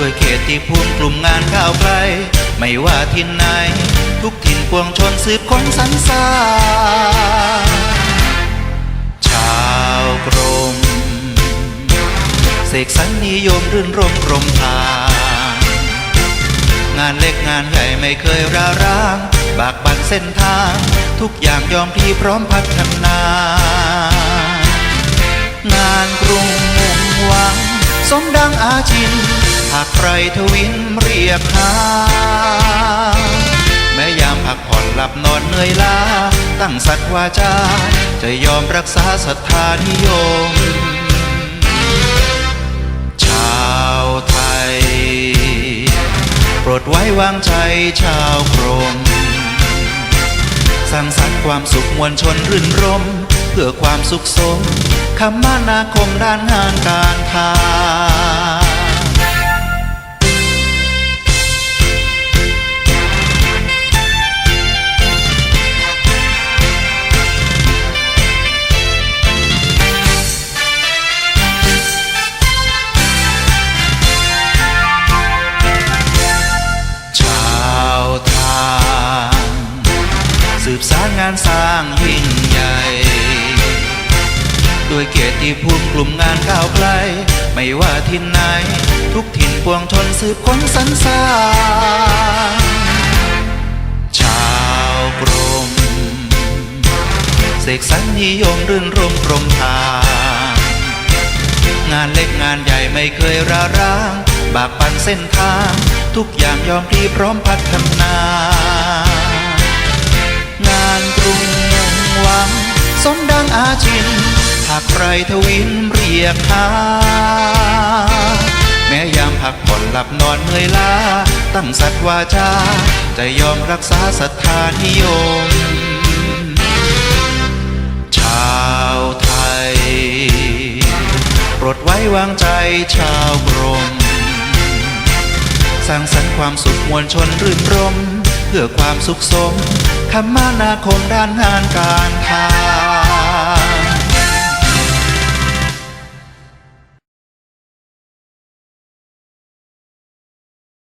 ด้วยเขตที่ภูมิกลุ่มงานก้าวไกล ไม่ว่าทินไหน ทุกถิ่นปวงชนสืบค้นสรรสาชาวกรม เสกสรรนิยมรื่นรมกรมทาง งานเล็กงานใหญ่ไม่เคยราร้าง บากบันเส้นทาง ทุกอย่างยอมพลีพร้อมพัฒนา งานกรุงมุ่งหวัง สมดังอาชิน หากใครทวินเรียกหาแม้ยามพักผ่อนหลับนอนเหนื่อยล้า ตั้งสัตว์วาจา จะยอมรักษาศรัทธานิยม ชาวไทย โปรดไว้วางใจชาวกรมสร้างสรรค์ความสุขมวลชนรื่นรม เพื่อความสุขสมคมานาคมด้านงานการค้า บสารสร้างยิ่งใหญ่ ด้วยเกียรติภูมิกลุ่มงานก้าวไกล ไม่ว่าทินไหน ทุกถิ่นปวงชนสืบค้นสรรสร้างชาวกรมเสกสรรนิยมรื่นรมกรมทางงานเล็กงานใหญ่ไม่เคยราร้าง บากปันเส้นทาง ทุกอย่างยอมพลีพร้อมพัฒนา ชิน หากใครทวินเรียกหา แม้ยามพักผ่อนหลับนอนเมื่อยล้า ตั้งสัตว์วาจา จะยอมรักษาศรัทธานิยม ชาวไทยโปรดไว้วางใจชาวกรมสร้างสรรค์ความสุขมวลชนรื่นรม เพื่อความสุขสมคมนาคมด้านงานการค้า